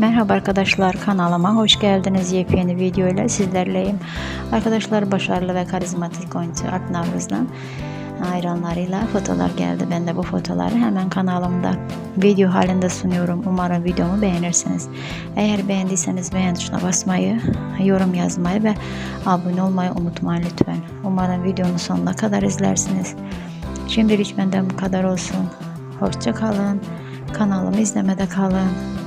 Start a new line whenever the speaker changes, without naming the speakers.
Merhaba arkadaşlar kanalıma hoş geldiniz. Yepyeni video ile sizlerleyim. Arkadaşlar başarılı ve karizmatik oyuncu Alp Navruz'dan hayranlarıyla fotolar geldi. Ben de bu fotoları hemen kanalımda video halinde sunuyorum. Umarım videomu beğenirsiniz. Eğer beğendiyseniz beğen tuşuna basmayı, yorum yazmayı ve abone olmayı unutmayın lütfen. Umarım videonun sonuna kadar izlersiniz. Şimdilik benden bu kadar olsun. Hoşça kalın. Kanalımı izlemede kalın.